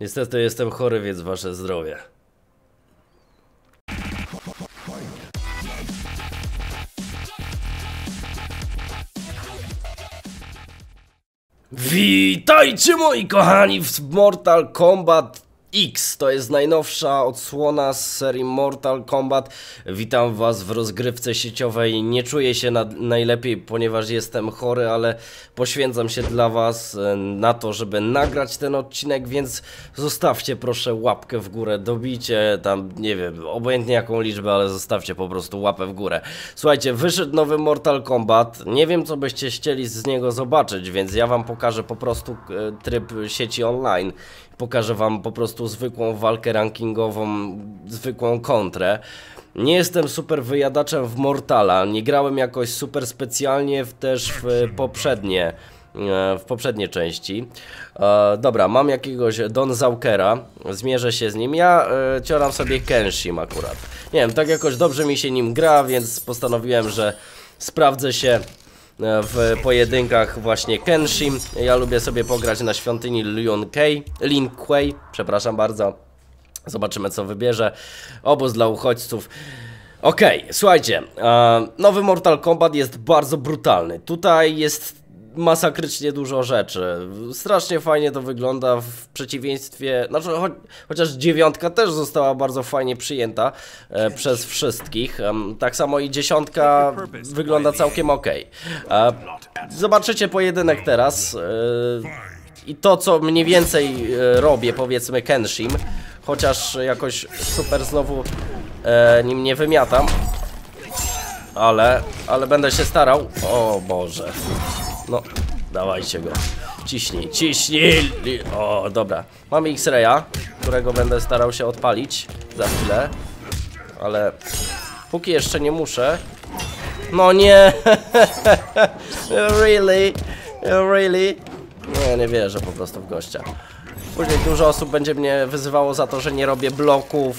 Niestety jestem chory, więc wasze zdrowie. Witajcie moi kochani w Mortal Kombat X. To jest najnowsza odsłona z serii Mortal Kombat. Witam was w rozgrywce sieciowej. Nie czuję się na, najlepiej, ponieważ jestem chory, ale poświęcam się dla was e, na to, żeby nagrać ten odcinek, więc zostawcie proszę łapkę w górę, dobijcie tam, nie wiem, obojętnie jaką liczbę, ale zostawcie po prostu łapę w górę. Słuchajcie, wyszedł nowy Mortal Kombat. Nie wiem, co byście chcieli z niego zobaczyć, więc ja wam pokażę po prostu e, tryb sieci online pokażę wam po prostu zwykłą walkę rankingową, zwykłą kontrę. Nie jestem super wyjadaczem w Mortala, nie grałem jakoś super specjalnie w, też w poprzednie e, w poprzedniej części. E, dobra, mam jakiegoś Don Zaukera, zmierzę się z nim. Ja e, cioram sobie Kenshim akurat. Nie wiem, tak jakoś dobrze mi się nim gra, więc postanowiłem, że sprawdzę się w pojedynkach właśnie Kenshim. Ja lubię sobie pograć na świątyni Lin Kei, Lin Kuei, przepraszam bardzo. Zobaczymy co wybierze. Obóz dla uchodźców. Okej, okay, słuchajcie, e, nowy Mortal Kombat jest bardzo brutalny. Tutaj jest masakrycznie dużo rzeczy. Strasznie fajnie to wygląda w przeciwieństwie, znaczy cho chociaż dziewiątka też została bardzo fajnie przyjęta e, przez wszystkich. E, tak samo i dziesiątka wygląda całkiem ok. E, zobaczycie pojedynek teraz. E, I to, co mniej więcej e, robię, powiedzmy Kenshim, chociaż jakoś super znowu e, nim nie wymiatam. Ale, ale będę się starał. O Boże. No, dawajcie go. Ciśnij, ciśnij! O, dobra. Mamy X-Raya, którego będę starał się odpalić za chwilę. Ale póki jeszcze nie muszę. No nie! really? Really? Nie, nie wierzę po prostu w gościa. Później dużo osób będzie mnie wyzywało za to, że nie robię bloków.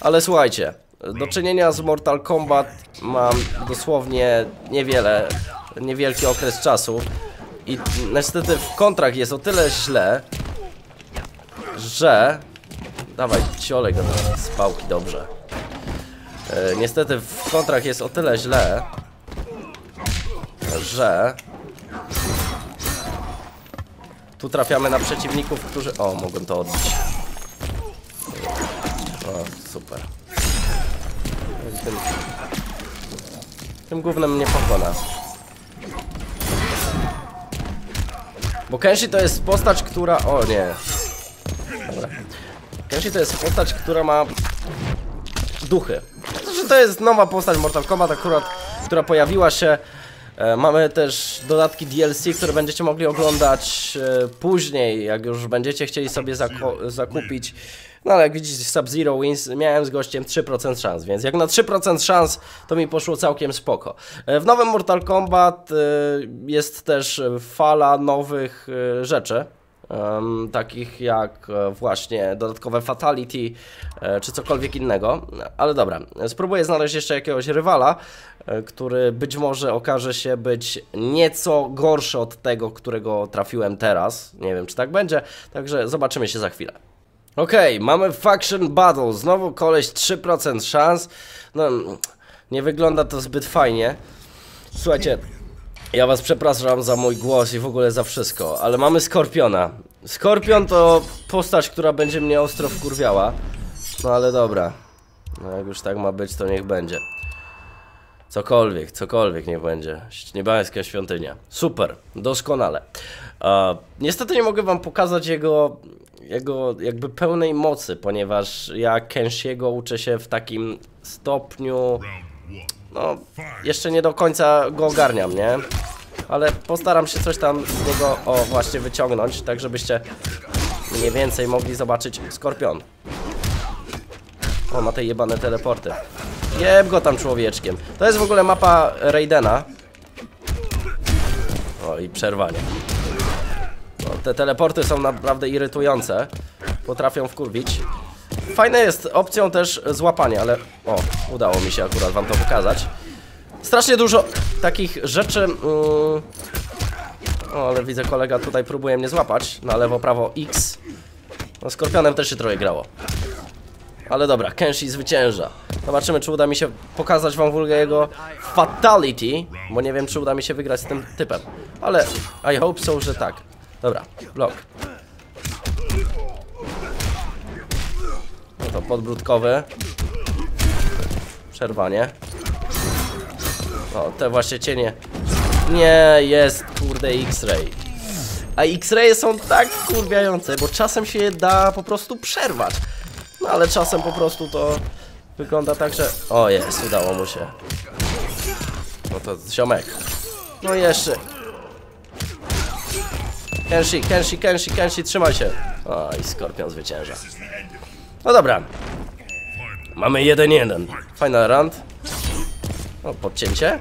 Ale słuchajcie, do czynienia z Mortal Kombat mam dosłownie niewiele niewielki okres czasu i niestety w kontrakt jest o tyle źle, że... Dawaj, ciolej go z pałki, dobrze. E, niestety w kontrakt jest o tyle źle, że... Tu trafiamy na przeciwników, którzy... O, mogłem to odbić. O, super. Tym, tym głównym mnie pokona. Bo Kenshi to jest postać, która... O nie. Dobra. Kenshi to jest postać, która ma duchy. Znaczy to jest nowa postać Mortal Kombat akurat, która pojawiła się e, Mamy też dodatki DLC, które będziecie mogli oglądać e, później, jak już będziecie chcieli sobie zakupić no ale jak widzicie Sub-Zero Wins miałem z gościem 3% szans, więc jak na 3% szans to mi poszło całkiem spoko. E, w nowym Mortal Kombat e, jest też fala nowych e, rzeczy. Takich jak właśnie dodatkowe fatality czy cokolwiek innego, ale dobra, spróbuję znaleźć jeszcze jakiegoś rywala, który być może okaże się być nieco gorszy od tego, którego trafiłem teraz. Nie wiem, czy tak będzie, także zobaczymy się za chwilę. Okej, okay, mamy Faction Battle. Znowu koleś 3% szans. No, nie wygląda to zbyt fajnie. Słuchajcie, ja was przepraszam za mój głos i w ogóle za wszystko, ale mamy Skorpiona. Skorpion to postać, która będzie mnie ostro wkurwiała. No ale dobra. No jak już tak ma być, to niech będzie. Cokolwiek, cokolwiek niech będzie. Niebiańska świątynia. Super, doskonale. Uh, niestety nie mogę wam pokazać jego jego jakby pełnej mocy, ponieważ ja Kenshiego uczę się w takim stopniu, no jeszcze nie do końca go ogarniam, nie? Ale postaram się coś tam z niego, o właśnie wyciągnąć, tak żebyście mniej więcej mogli zobaczyć Skorpion. O, ma te jebane teleporty. Jeb go tam człowieczkiem. To jest w ogóle mapa Raidena. O, i przerwanie. Te teleporty są naprawdę irytujące. Potrafią wkurwić. Fajne jest opcją też złapanie, ale... O, udało mi się akurat wam to pokazać. Strasznie dużo takich rzeczy... Mm... O, ale widzę kolega tutaj próbuje mnie złapać. Na lewo, prawo X. No, Skorpionem też się trochę grało. Ale dobra, Kenshi zwycięża. Zobaczymy, czy uda mi się pokazać wam w jego fatality, bo nie wiem, czy uda mi się wygrać z tym typem. Ale I hope so, że tak. Dobra, blok. No to podbródkowy. Przerwanie. O, te właśnie cienie. Nie, jest, kurde, X-Ray. A X-raye są tak kurwiające, bo czasem się da po prostu przerwać. No ale czasem po prostu to wygląda tak, że... O jest, udało mu się. No to ziomek. No jeszcze. Kenshi, Kenshi, Kenshi, Kenshi, trzymaj się. O i Skorpion zwycięża. No dobra. Mamy 1-1. Final round. O, podcięcie.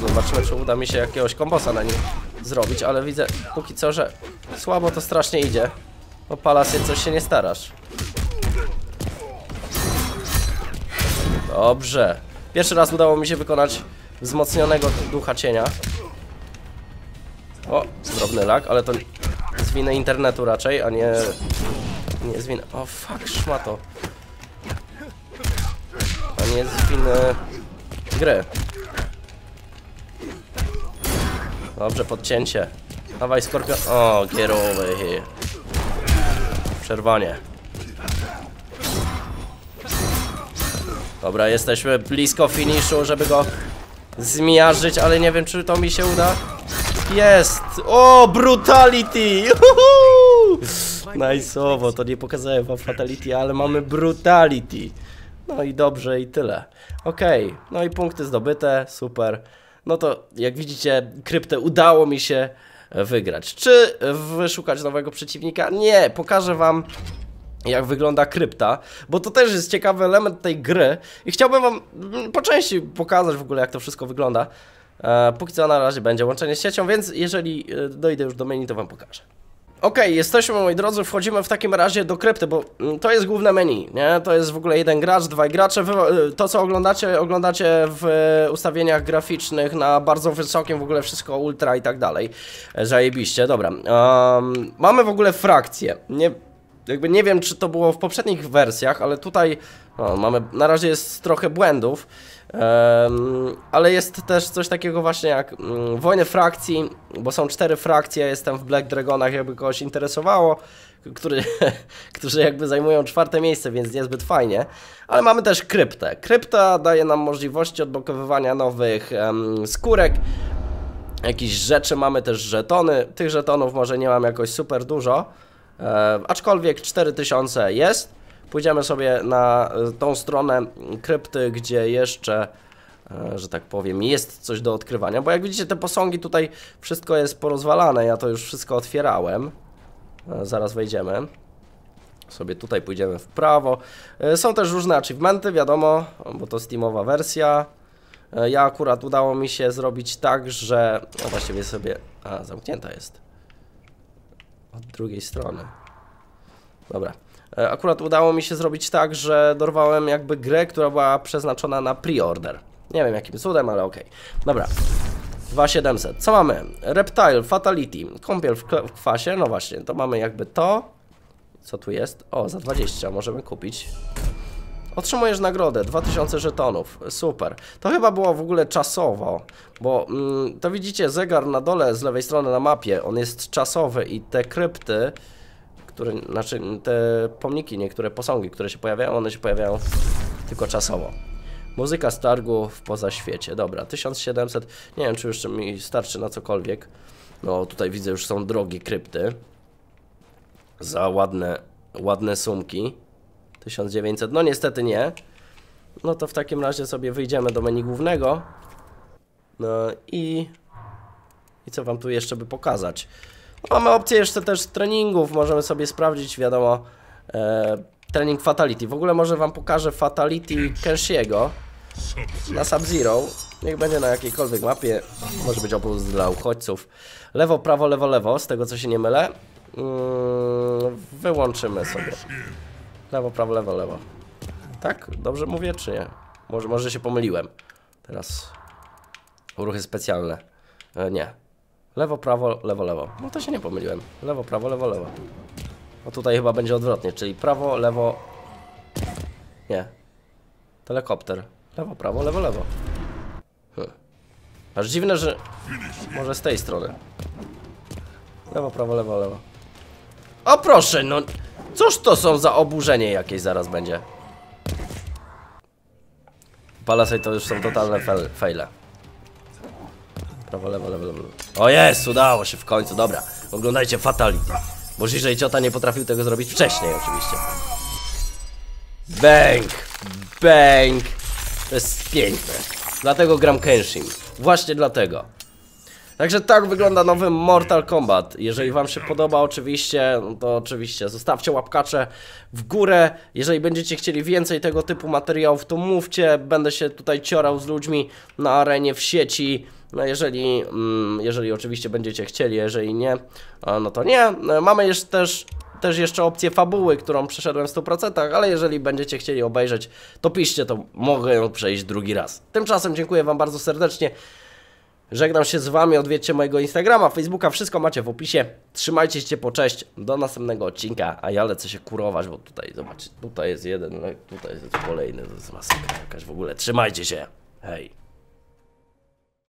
Zobaczymy, czy uda mi się jakiegoś kombosa na nim zrobić, ale widzę póki co, że słabo to strasznie idzie. No Palasie, coś się nie starasz. Dobrze. Pierwszy raz udało mi się wykonać wzmocnionego ducha cienia. O, drobny lag, ale to z winy internetu raczej, a nie... Nie z winy... O, fuck, szmato. A nie z winy gry. Dobrze, podcięcie. Dawaj, skorpion. O, get over here. Przerwanie. Dobra, jesteśmy blisko finiszu, żeby go zmiażdżyć, ale nie wiem, czy to mi się uda. Jest! O, brutality! Najsowo, to nie pokazałem wam fatality, ale mamy brutality. No i dobrze, i tyle. Okej, no i punkty zdobyte, super. No to jak widzicie, kryptę udało mi się wygrać. Czy wyszukać nowego przeciwnika? Nie, pokażę wam jak wygląda krypta, bo to też jest ciekawy element tej gry i chciałbym wam mm, po części pokazać w ogóle jak to wszystko wygląda. E, póki co na razie będzie łączenie z siecią, więc jeżeli e, dojdę już do menu, to wam pokażę. Okej, jesteśmy moi drodzy, wchodzimy w takim razie do krypty, bo mm, to jest główne menu, nie? To jest w ogóle jeden gracz, dwaj gracze. Wy, y, to co oglądacie, oglądacie w y, ustawieniach graficznych na bardzo wysokim, w ogóle wszystko ultra i tak dalej. E, Zajebiście, dobra. Um, mamy w ogóle frakcje. Nie, jakby nie wiem, czy to było w poprzednich wersjach, ale tutaj no, mamy, na razie jest trochę błędów. Um, ale jest też coś takiego właśnie jak um, wojny frakcji, bo są cztery frakcje, jestem w Black Dragonach, jakby kogoś interesowało, który, którzy jakby zajmują czwarte miejsce, więc niezbyt fajnie. Ale mamy też kryptę. Krypta daje nam możliwości odblokowywania nowych um, skórek, jakieś rzeczy, mamy też żetony. Tych żetonów może nie mam jakoś super dużo, e, aczkolwiek 4000 jest. Pójdziemy sobie na e, tą stronę krypty, gdzie jeszcze, e, że tak powiem, jest coś do odkrywania, bo jak widzicie te posągi tutaj wszystko jest porozwalane, ja to już wszystko otwierałem. Zaraz wejdziemy. Sobie tutaj pójdziemy w prawo. Są też różne achievementy, wiadomo, bo to Steamowa wersja. Ja akurat udało mi się zrobić tak, że... No właściwie sobie... A, zamknięta jest. Od drugiej strony. Dobra. E, akurat udało mi się zrobić tak, że dorwałem jakby grę, która była przeznaczona na pre-order. Nie wiem jakim cudem, ale okej. Okay. Dobra. 2700. Co mamy? Reptile, Fatality, kąpiel w, w kwasie. No właśnie, to mamy jakby to. Co tu jest? O, za 20 możemy kupić. Otrzymujesz nagrodę, 2000 żetonów, super. To chyba było w ogóle czasowo, bo mm, to widzicie zegar na dole z lewej strony na mapie, on jest czasowy i te krypty które, znaczy te pomniki, niektóre posągi, które się pojawiają, one się pojawiają tylko czasowo. Muzyka z targu w poza świecie. Dobra, 1700. Nie wiem, czy jeszcze mi starczy na cokolwiek. No, tutaj widzę, już są drogie krypty. Za ładne, ładne sumki. 1900. No, niestety nie. No to w takim razie sobie wyjdziemy do menu głównego. No i... I co wam tu jeszcze by pokazać? Mamy opcję jeszcze też treningów, możemy sobie sprawdzić, wiadomo, e, trening Fatality. W ogóle może wam pokażę Fatality Kenshiego na Sub-Zero. Niech będzie na jakiejkolwiek mapie, może być obóz dla uchodźców. Lewo, prawo, lewo, lewo, z tego co się nie mylę. Mm, wyłączymy sobie. Lewo, prawo, lewo, lewo. Tak? Dobrze mówię, czy nie? Może, może się pomyliłem. Teraz ruchy specjalne. E, nie. Lewo, prawo, lewo, lewo. No to się nie pomyliłem. Lewo, prawo, lewo, lewo. No tutaj chyba będzie odwrotnie, czyli prawo, lewo... Nie. Telekopter. Lewo, prawo, lewo, lewo. Hm. Aż dziwne, że... Może z tej strony. Lewo, prawo, lewo, lewo. O proszę, no... Cóż to są za oburzenie jakieś zaraz będzie? Palasaj to już są totalne faile. Prawo, lewo, lewo, lewo. O jest, udało się w końcu, dobra. Oglądajcie Fatality. Bo jeżeli ciota nie potrafił tego zrobić wcześniej oczywiście. Bang! Bang! To jest piękne. Dlatego gram Kenshin. Właśnie dlatego. Także tak wygląda nowy Mortal Kombat. Jeżeli Wam się podoba, oczywiście, no to oczywiście zostawcie łapkacze w górę. Jeżeli będziecie chcieli więcej tego typu materiałów, to mówcie. Będę się tutaj ciorał z ludźmi na arenie w sieci. No jeżeli, mm, jeżeli oczywiście będziecie chcieli, jeżeli nie, no to nie. Mamy jeszcze też też jeszcze opcję fabuły, którą przeszedłem w 100%, ale jeżeli będziecie chcieli obejrzeć, to piszcie, to mogę ją przejść drugi raz. Tymczasem dziękuję Wam bardzo serdecznie. Żegnam się z Wami, odwiedźcie mojego Instagrama, Facebooka, wszystko macie w opisie. Trzymajcie się po cześć, do następnego odcinka, a ja lecę się kurować, bo tutaj, zobaczcie, tutaj jest jeden, no, tutaj jest kolejny, to jest masakra jakaś w ogóle. Trzymajcie się, hej.